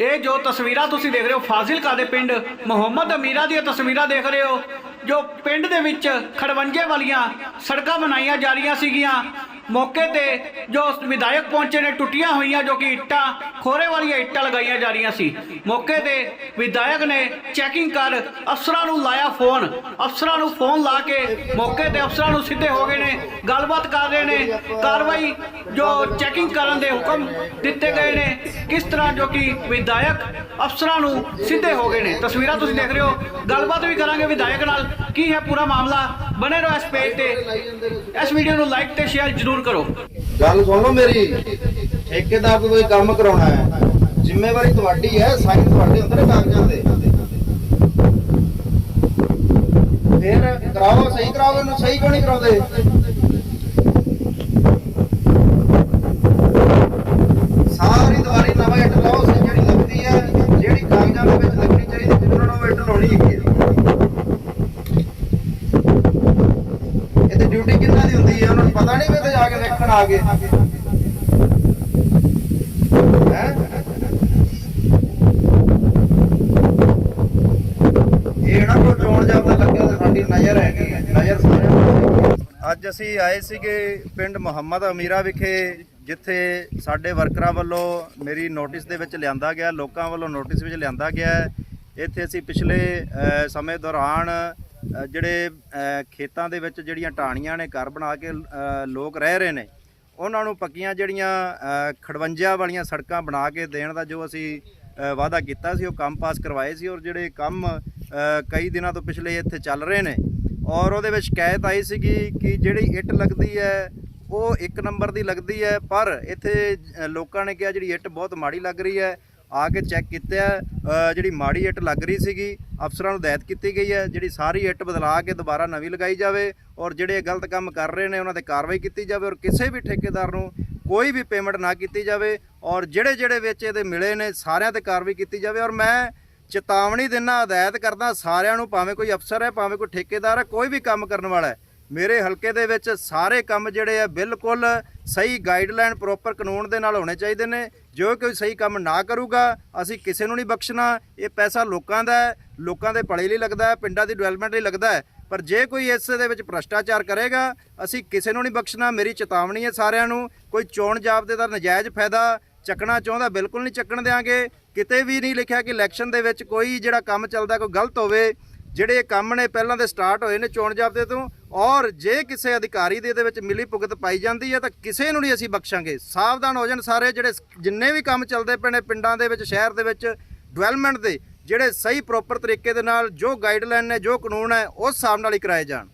ਇਹ ਜੋ ਤਸਵੀਰਾਂ ਤੁਸੀਂ ਦੇਖ ਰਹੇ ਹੋ, ਫਾਜ਼ਿਲਕਾ ਦੇ ਪਿੰਡ ਮੁਹੰਮਦ ਅਮੀਰਾ ਦੀਆਂ ਤਸਵੀਰਾਂ ਦੇਖ ਰਹੇ ਹੋ, ਜੋ ਪਿੰਡ ਦੇ ਵਿੱਚ ਖੜਵੰਜੇ ਵਾਲੀਆਂ ਸੜਕਾਂ ਬਣਾਈਆਂ ਜਾ ਰਹੀਆਂ ਸੀਗੀਆਂ। ਮੌਕੇ ਤੇ ਜੋ ਵਿਧਾਇਕ ਪਹੁੰਚੇ ਨੇ, ਟੁੱਟੀਆਂ ਹੋਈਆਂ ਜੋ ਕਿ ਇੱਟਾਂ, ਖੋਰੇ ਵਾਲੀਆਂ ਇੱਟਾਂ ਲਗਾਈਆਂ ਜਾ ਰਹੀਆਂ ਸੀ। ਮੌਕੇ ਤੇ ਵਿਧਾਇਕ ਨੇ ਚੈਕਿੰਗ ਕਰ ਅਫਸਰਾਂ ਨੂੰ ਲਾਇਆ ਫੋਨ। ਅਫਸਰਾਂ ਨੂੰ ਫੋਨ ਲਾ ਕੇ ਮੌਕੇ ਤੇ ਅਫਸਰਾਂ ਨੂੰ ਸਿੱਧੇ ਹੋ ਗਏ ਨੇ, ਗੱਲਬਾਤ ਕਰ ਰਹੇ ਨੇ। ਕਾਰਵਾਈ ਜੋ ਚੈਕਿੰਗ ਕਰਨ ਦੇ ਹੁਕਮ ਦਿੱਤੇ ਗਏ ਨੇ, ਕਿਸ ਤਰ੍ਹਾਂ ਜੋ ਕਿ ਵਿਧਾਇਕ ਅਫਸਰਾਂ ਨੂੰ ਸਿੱਧੇ ਹੋ ਗਏ ਨੇ। ਤਸਵੀਰਾਂ ਤੁਸੀਂ ਦੇਖ ਰਹੇ ਹੋ। ਗੱਲਬਾਤ ਵੀ ਕਰਾਂਗੇ ਵਿਧਾਇਕ ਨਾਲ। ਕੀ ਹੈ ਪੂਰਾ ਮਾਮਲਾ? ਬਨੇ ਰਹੋ ਇਸ ਪੇਜ ਤੇ। ਇਸ ਵੀਡੀਓ ਨੂੰ ਲਾਈਕ ਤੇ ਸ਼ੇਅਰ ਜ਼ਰੂਰ ਕਰੋ। ਗੱਲ ਸੁਣ ਲਓ ਮੇਰੀ। ਠੇਕੇਦਾਰ ਤੋਂ ਕੋਈ ਕੰਮ ਕਰਾਉਣਾ ਹੈ। ਜ਼ਿੰਮੇਵਾਰੀ ਤੁਹਾਡੀ ਹੈ, ਸਾਈਨ ਤੁਹਾਡੇ ਹੁੰਦੇ ਕਾਗਜ਼ਾਂ ਦੇ। ਫਿਰ ਕਰਾਓ, ਸਹੀ ਕਰਾਓ ਇਹਨੂੰ ਸਹੀ ਕਿਉਂ ਨਹੀਂ ਕਰਾਉਂਦੇ ਸਾਰੀ ਦੀਵਾਰੀ ਨਵਾਂ ਇੱਟ ਲਾਓ ਸੀ ਜਿਹੜੀ ਲੱਗਦੀ ਹੈ ਜਿਹੜੀ ਕਾਗਜ਼ਾਂ ਦੇ ਵਿੱਚ ਲੱਗਣੀ ਚਾਹੀਦੀ ਜਿਹਨਾਂ ਨੂੰ ਇੱਟ ਲਾਉਣੀ ਹੈਗੀ ਹੈ ਇਹ ਤੇ ਡਿਊਟੀ ਕਿੰਨਾ ਦੀ ਹੁੰਦੀ ਹੈ ਉਹਨਾਂ ਨੂੰ ਪਤਾ ਨਹੀਂ ਵੀ ਤੇ ਆ ਗਏ ਇਹ ਨਾ ਕੋ ਚੋਣ ਜਾਂਦਾ ਲੱਗਿਆ ਤੇ ਸਾਡੀ ਨਜ਼ਰ ਹੈਗੀ ਨਜ਼ਰ ਸਾਰਿਆਂ ਅੱਜ ਅਸੀਂ ਆਏ ਸੀਗੇ ਪਿੰਡ ਮੁਹੰਮਦ ਅਮੀਰਾ ਵਿਖੇ, ਜਿੱਥੇ ਸਾਡੇ ਵਰਕਰਾਂ ਵੱਲੋਂ ਮੇਰੀ ਨੋਟਿਸ ਦੇ ਵਿੱਚ ਲਿਆਂਦਾ ਗਿਆ, ਲੋਕਾਂ ਵੱਲੋਂ ਨੋਟਿਸ ਵਿੱਚ ਲਿਆਂਦਾ ਗਿਆ ਹੈ। ਇੱਥੇ ਅਸੀਂ ਪਿਛਲੇ ਸਮੇਂ ਦੌਰਾਨ ਜਿਹੜੇ ਖੇਤਾਂ ਦੇ ਵਿੱਚ ਜਿਹੜੀਆਂ ਟਾਣੀਆਂ ਨੇ, ਘਰ ਬਣਾ ਕੇ ਲੋਕ ਰਹਿ ਰਹੇ ਨੇ ਉਹਨਾਂ ਨੂੰ ਪੱਕੀਆਂ ਜਿਹੜੀਆਂ ਅ, ਖੜਵੰਜਿਆਂ ਵਾਲੀਆਂ ਸੜਕਾਂ ਬਣਾ ਕੇ ਦੇਣ ਦਾ ਜੋ ਅਸੀਂ ਵਾਅਦਾ ਕੀਤਾ ਸੀ ਉਹ ਕੰਮ ਪਾਸ ਕਰਵਾਏ ਸੀ ਔਰ ਜਿਹੜੇ ਕੰਮ ਕਈ ਦਿਨਾਂ ਤੋਂ ਪਿਛਲੇ ਇੱਥੇ ਚੱਲ ਰਹੇ ਨੇ ਔਰ ਉਹਦੇ ਵਿੱਚ ਸ਼ਿਕਾਇਤ ਆਈ ਸੀਗੀ ਕਿ ਜਿਹੜੀ ਇੱਟ ਲੱਗਦੀ ਹੈ ਉਹ ਇੱਕ ਨੰਬਰ ਦੀ ਲੱਗਦੀ ਹੈ ਪਰ ਇੱਥੇ ਲੋਕਾਂ ਨੇ ਕਿਹਾ ਜਿਹੜੀ ਇੱਟ ਬਹੁਤ ਮਾੜੀ ਲੱਗ ਰਹੀ ਹੈ ਆ ਕੇ ਚੈੱਕ ਕੀਤਾ ਜਿਹੜੀ ਮਾੜੀ ਇੱਟ ਲੱਗ ਰਹੀ ਸੀਗੀ, ਅਫਸਰਾਂ ਨੂੰ ਹਦਾਇਤ ਕੀਤੀ ਗਈ ਹੈ, ਜਿਹੜੀ ਸਾਰੀ ਇੱਟ ਬਦਲਾ ਕੇ ਦੁਬਾਰਾ ਨਵੀਂ ਲਗਾਈ ਜਾਵੇ ਔਰ ਜਿਹੜੇ ਗਲਤ ਕੰਮ ਕਰ ਰਹੇ ਨੇ, ਉਹਨਾਂ ਤੇ ਕਾਰਵਾਈ ਕੀਤੀ ਜਾਵੇ ਔਰ ਕਿਸੇ ਵੀ ਠੇਕੇਦਾਰ ਨੂੰ ਕੋਈ ਵੀ ਪੇਮੈਂਟ ਨਾ ਕੀਤੀ ਜਾਵੇ ਔਰ ਜਿਹੜੇ ਜਿਹੜੇ ਵਿੱਚ ਇਹਦੇ ਮਿਲੇ ਨੇ, ਸਾਰਿਆਂ ਤੇ ਕਾਰਵਾਈ ਕੀਤੀ ਜਾਵੇ ਔਰ ਮੈਂ ਚੇਤਾਵਨੀ ਦਿੰਦਾ ਹਦਾਇਤ ਕਰਦਾ ਸਾਰਿਆਂ ਨੂੰ, ਭਾਵੇਂ ਕੋਈ ਅਫਸਰ ਹੈ, ਭਾਵੇਂ ਕੋਈ ਠੇਕੇਦਾਰ ਹੈ, ਕੋਈ ਵੀ ਕੰਮ ਕਰਨ ਵਾਲਾ ਹੈ ਮੇਰੇ ਹਲਕੇ ਦੇ ਵਿੱਚ ਸਾਰੇ ਕੰਮ ਜਿਹੜੇ ਆ ਬਿਲਕੁਲ ਸਹੀ ਗਾਈਡਲਾਈਨ ਪ੍ਰੋਪਰ ਕਾਨੂੰਨ ਦੇ ਨਾਲ ਹੋਣੇ ਚਾਹੀਦੇ ਨੇ। ਜੋ ਕੋਈ ਸਹੀ ਕੰਮ ਨਾ ਕਰੂਗਾ, ਅਸੀਂ ਕਿਸੇ ਨੂੰ ਨਹੀਂ ਬਖਸ਼ਣਾ। ਇਹ ਪੈਸਾ ਲੋਕਾਂ ਦਾ ਹੈ, ਲੋਕਾਂ ਦੇ ਭਲੇ ਲਈ ਲੱਗਦਾ ਹੈ, ਪਿੰਡਾਂ ਦੀ ਡਿਵੈਲਪਮੈਂਟ ਲਈ ਲੱਗਦਾ ਹੈ। ਪਰ ਜੇ ਕੋਈ ਇਸ ਦੇ ਵਿੱਚ ਭ੍ਰਸ਼ਟਾਚਾਰ ਕਰੇਗਾ, ਅਸੀਂ ਕਿਸੇ ਨੂੰ ਨਹੀਂ ਬਖਸ਼ਣਾ। ਮੇਰੀ ਚੇਤਾਵਨੀ ਹੈ ਸਾਰਿਆਂ ਨੂੰ, ਕੋਈ ਚੋਣ ਜਾਬਤੇ ਦਾ ਨਜਾਇਜ਼ ਫਾਇਦਾ ਚੱਕਣਾ ਚਾਹੁੰਦਾ, ਬਿਲਕੁਲ ਨਹੀਂ ਚੱਕਣ ਦੇਾਂਗੇ ਕਿਤੇ ਵੀ ਨਹੀਂ ਲਿਖਿਆ ਕਿ ਇਲੈਕਸ਼ਨ ਦੇ ਵਿੱਚ ਕੋਈ ਜਿਹੜਾ ਕੰਮ ਚੱਲਦਾ, ਕੋਈ ਗਲਤ ਹੋਵੇ ਜਿਹੜੇ ਇਹ ਕੰਮ ਨੇ ਪਹਿਲਾਂ ਦੇ ਸਟਾਰਟ ਹੋਏ ਨੇ ਚੋਣ ਜਾਬਤੇ ਤੋਂ, ਔਰ ਜੇ ਕਿਸੇ ਅਧਿਕਾਰੀ ਦੇ ਇਹਦੇ ਵਿੱਚ ਮਿਲੀ ਭੁਗਤ ਪਾਈ ਜਾਂਦੀ ਹੈ ਤਾਂ ਕਿਸੇ ਨੂੰ ਨਹੀਂ ਅਸੀਂ ਬਖਸ਼ਾਂਗੇ। ਸਾਵਧਾਨ ਹੋ ਜਾਣ ਸਾਰੇ ਜਿਹੜੇ ਜਿੰਨੇ ਵੀ ਕੰਮ ਚੱਲਦੇ ਪਏ ਨੇ ਪਿੰਡਾਂ ਦੇ ਵਿੱਚ, ਸ਼ਹਿਰ ਦੇ ਵਿੱਚ ਡਿਵੈਲਪਮੈਂਟ ਦੇ, ਜਿਹੜੇ ਸਹੀ ਪ੍ਰੋਪਰ ਤਰੀਕੇ ਦੇ ਨਾਲ ਜੋ ਗਾਈਡਲਾਈਨ ਨੇ, ਜੋ ਕਾਨੂੰਨ ਹੈ, ਉਸ ਹਿਸਾਬ ਨਾਲ ਹੀ ਕਰਾਏ ਜਾਣ।